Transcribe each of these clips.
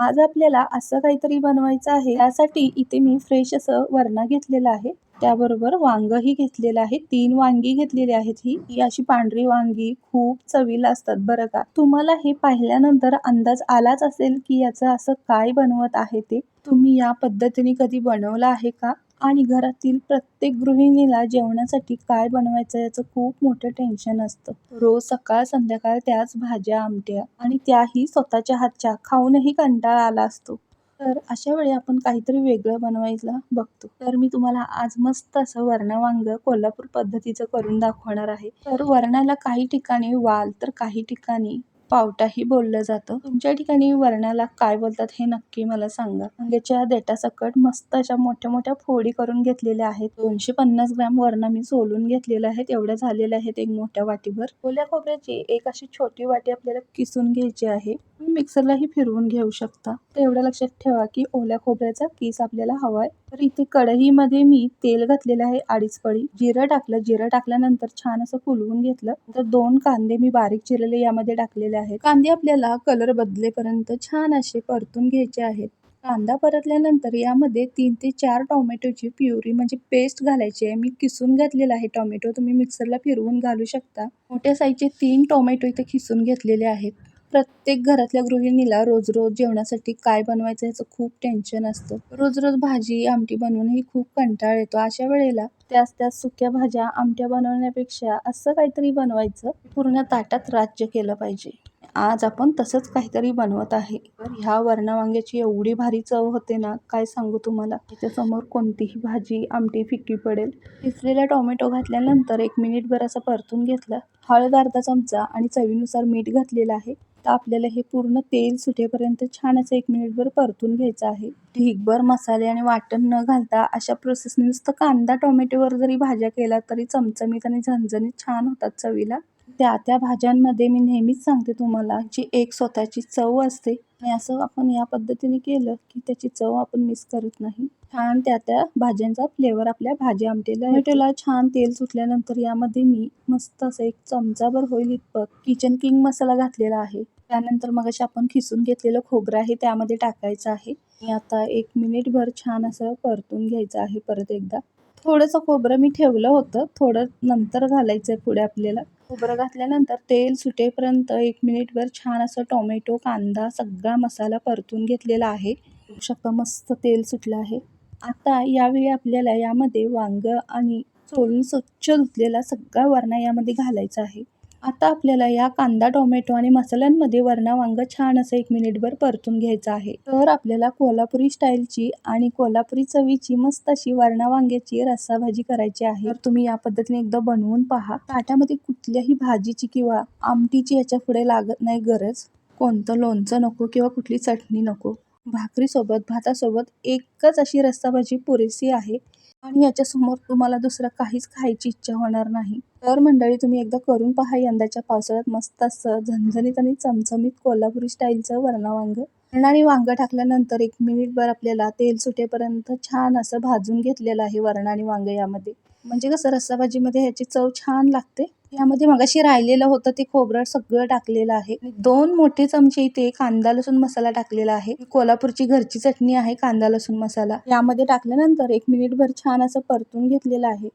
आज आपल्याला असं काहीतरी बनवायचं आहे. त्यासाठी इथे मी फ्रेश असं वरणा घेतलेलं आहे. त्याबरोबर वांगही घेतलेलं आहे. तीन वांगी घेतलेली आहेत ही. ही अशी पांढरी वांगी खूप चवीला असतात बरं का. तुम्हाला हे पाहिल्यानंतर अंदाज आलाच असेल की याचं असं काय बनवत आहे ते. तुम्ही या पद्धतीने कधी बनवलं आहे का? आणि घरातील प्रत्येक गृहिणीला जेवणासाठी काय बनवायचं याचं खूप मोठं टेन्शन असतं. रोज सकाळ संध्याकाळ त्याच भाज्या आमट्या आणि त्याही स्वतःच्या हातच्या खाऊनही कंटाळा आला असतो. तर अशा वेळी आपण काहीतरी वेगळं बनवायला बघतो. तर मी तुम्हाला आज मस्त असं वरणा वांग कोल्हापूर पद्धतीचं करून दाखवणार आहे. तर वरणाला काही ठिकाणी वाल तर काही ठिकाणी पावटाही बोललं जातं. तुमच्या ठिकाणी वरणाला काय बोलतात हे नक्की मला सांगा. वांग्याच्या देटासकट मस्त अशा मोठ्या मोठ्या फोडी करून घेतलेल्या आहेत. दोनशे पन्नास ग्रॅम वरणा मी सोलून घेतलेल्या आहेत एवढ्या झालेल्या आहेत एक मोठ्या वाटीवर ओल्या खोबऱ्याची एक अशी छोटी वाटी आपल्याला किसून घ्यायची आहे. मिक्सरलाही फिरवून घेऊ शकता. तर एवढं लक्षात ठेवा की ओल्या खोबऱ्याचा किस आपल्याला हवाय. तर इथे कढईमध्ये मी तेल घातलेलं आहे अडीच पळी. जिरं टाकलं. जिरं टाकल्यानंतर छान असं फुलवून घेतलं. तर दोन कांदे मी बारीक चिरलेले यामध्ये टाकलेले आहेत. कांदे आपल्याला कलर बदलेपर्यंत छान असे परतून घ्यायचे आहेत. कांदा परतल्यानंतर यामध्ये तीन ते चार टोमॅटोची प्युरी म्हणजे पेस्ट घालायची आहे. मी किसून घातलेला आहे टोमॅटो. तुम्ही मिक्सरला फिरवून घालू शकता. मोठ्या साईजचे तीन टोमॅटो इथे किसून घेतलेले आहेत. प्रत्येक घरातल्या गृहिणीला रोज रोज जेवणासाठी काय बनवायचं ह्याचं खूप टेन्शन असतं. रोज रोज भाजी आमटी बनवूनही खूप कंटाळ येतो. अशा वेळेला त्याच त्याच सुक्या भाज्या आमट्या बनवण्यापेक्षा असं काहीतरी बनवायचं पूर्ण ताटात राज्य केलं पाहिजे. आज आपण तसंच काहीतरी बनवत आहे. तर ह्या वरणा वांग्याची एवढी भारी चव होते ना काय सांगू तुम्हाला? त्याच्यासमोर कोणतीही भाजी आमटी फिक्की पडेल. किसलेला टोमॅटो घातल्यानंतर एक मिनिटभर असा परतून घेतलं. हळद अर्धा चमचा आणि चवीनुसार मीठ घातलेलं आहे. तर आपल्याला हे पूर्ण तेल सुटेपर्यंत छान असं एक मिनिटभर परतून घ्यायचं आहे. ढीगभर मसाले आणि वाटण न घालता अशा प्रोसेसने नुसतं कांदा टोमॅटोवर जरी भाज्या केला तरी चमचमीत आणि झणझणीत छान होतात चवीला. त्या त्या भाज्यांमध्ये मी नेहमीच सांगते तुम्हाला जी एक स्वतःची चव असते आणि असं आपण या पद्धतीने केलं की त्याची चव आपण मिस करत नाही. छान त्या त्या भाज्यांचा फ्लेवर आपल्या भाजी आमटीला टोमॅटोला छान तेल सुटल्यानंतर यामध्ये मी मस्त असं एक चमचाभर होईल इतपत किचन किंग मसाला घातलेला आहे. त्यानंतर मग आपण खिसून घेतलेलं खोबरं आहे त्यामध्ये टाकायचं आहे. आणि आता एक मिनिटभर छान असं परतून घ्यायचं आहे परत एकदा. थोडंसं खोबरं मी ठेवलं होतं. थोडं नंतर घालायचं आहे पुढे आपल्याला. खोबरं घातल्यानंतर तेल सुटेपर्यंत एक मिनिटभर छान असं टोमॅटो कांदा सगळा मसाला परतून घेतलेला आहे. शकता मस्त तेल सुटलं आहे. आता यावेळी आपल्याला यामध्ये वांग आणि सोलून स्वच्छ धुतलेला सगळा वरणा यामध्ये घालायचा आहे. आता आपल्याला या कांदा टोमॅटो आणि मसाल्यांमध्ये वरणा वांग छान असं एक मिनिटभर परतून घ्यायचं आहे. तर आपल्याला कोल्हापुरी स्टाईलची आणि कोल्हापुरी चवीची मस्त अशी वरणा वांग्याची रस्सा भाजी करायची आहे. तर तुम्ही या पद्धतीने एकदा बनवून पहा. ताटामध्ये कुठल्याही भाजीची किंवा आमटीची याच्यापुढे लागत नाही गरज. कोणतं लोणचं नको किंवा कुठली चटणी नको. भाकरीसोबत भातासोबत एकच अशी रस्सा भाजी पुरेशी आहे. आणि याच्यासमोर तुम्हाला दुसरं काहीच खायची इच्छा होणार नाही. तर मंडळी तुम्ही एकदा करून पहा यंदाच्या पावसाळ्यात मस्त असं झणझणीत आणि चमचमीत कोल्हापुरी स्टाईलचं वरणा वांग आणि वांग टाकल्यानंतर एक मिनिटभर आपल्याला तेल सुटेपर्यंत छान असं भाजून घेतलेलं आहे वरण आणि वांग यामध्ये. म्हणजे कसं रस्सा भाजीमध्ये ह्याची चव छान लागते. यामध्ये मगाशी राहिलेलं होतं ते खोबरं सगळं टाकलेलं आहे. दोन मोठे चमचे इथे कांदा लसूण मसाला टाकलेला आहे. कोल्हापूरची घरची चटणी आहे कांदा लसूण मसाला. यामध्ये टाकल्यानंतर एक मिनिटभर छान असं परतून घेतलेलं आहे.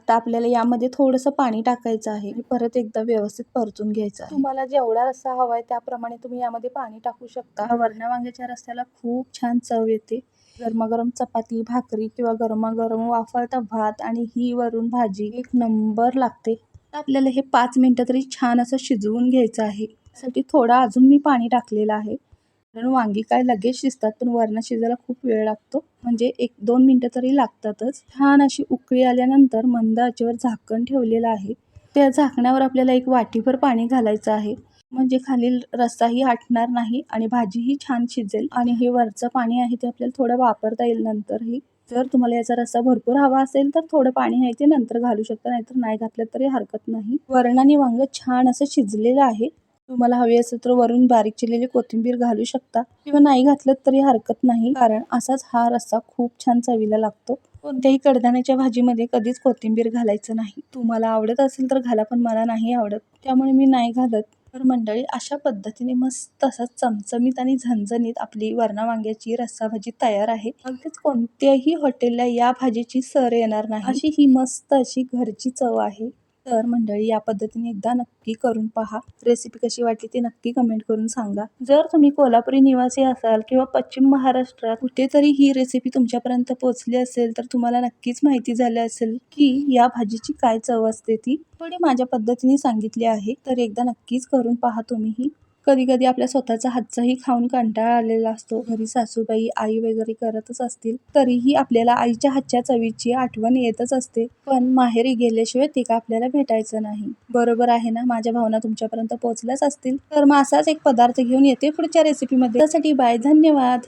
आता आपल्याला यामध्ये थोडंसं पाणी टाकायचं आहे. परत एकदा व्यवस्थित परतून घ्यायचं आहे. तुम्हाला जेवढा रस्सा हवा आहे त्याप्रमाणे तुम्ही यामध्ये पाणी टाकू शकता. वरणा वांग्याच्या रस्त्याला खूप छान चव येते. गरमागरम चपाती भाकरी किंवा गरमागरम वाफळता भात आणि ही वरून भाजी एक नंबर लागते. आपल्याला हे पाच मिनटं तरी छान असं शिजवून घ्यायचं आहे. त्यासाठी थोडा अजून मी पाणी टाकलेलं आहे. कारण वांगी काय लगेच शिजतात पण वरणं शिजायला खूप वेळ लागतो. म्हणजे एक दोन मिनटं तरी लागतातच. छान अशी उकळी आल्यानंतर मंद आचेवर झाकण ठेवलेलं आहे. त्या झाकण्यावर आपल्याला एक वाटीभर पाणी घालायचं आहे. म्हणजे खालील रस्साही आटणार नाही आणि भाजीही छान शिजेल. आणि हे वरचं पाणी आहे ते आपल्याला थोडं वापरता येईल नंतरही. जर तुम्हाला याचा रस्सा भरपूर हवा असेल तर थोडं पाणी आहे ते नंतर घालू शकता नाहीतर नाही घातलं तरी हरकत नाही. वरण आणि वांग छान असं शिजलेलं आहे. तुम्हाला हवी असेल तर वरून बारीक चिरलेली कोथिंबीर घालू शकता. किंवा नाही घातलं तरी हरकत नाही कारण असाच हा रस्सा खूप छान चवीला लागतो. कोणत्याही कडधान्याच्या भाजीमध्ये कधीच कोथिंबीर घालायचं नाही. तुम्हाला आवडत असेल तर घाला पण मला नाही आवडत. त्यामुळे मी नाही घालत. तर मंडळी अशा पद्धतीने मस्त असा चमचमीत आणि झणझणीत आपली वरणा वांग्याची रस्सा भाजी तयार आहे. अगदीच कोणत्याही हॉटेलला या भाजीची सर येणार नाही. अशी ही मस्त अशी घरची चव आहे. तर मंडळी या पद्धतीने एकदा नक्की करून पहा. रेसिपी कशी वाटली ती नक्की कमेंट करून सांगा. जर तुम्ही कोल्हापुरी निवासी असाल किंवा पश्चिम महाराष्ट्रात कुठेतरी ही रेसिपी तुमच्यापर्यंत पोहोचली असेल तर तुम्हाला नक्कीच माहिती झाली असेल की या भाजीची काय चव असते ती. थोडी माझ्या पद्धतीने सांगितली आहे तर एकदा नक्कीच करून पहा तुम्हीही कधी कधी आपल्या स्वतःचा हातचाही खाऊन कंटाळा आलेला असतो. घरी सासूबाई आई वगैरे करतच असतील तरीही आपल्याला आईच्या हातच्या चवीची आठवण येतच असते. पण माहेरी गेल्याशिवाय ते का आपल्याला भेटायचं नाही. बरोबर आहे ना? माझ्या भावना तुमच्यापर्यंत पोहोचल्याच असतील. तर मग असाच एक पदार्थ घेऊन येते पुढच्या रेसिपीमध्ये त्यासाठी बाय धन्यवाद.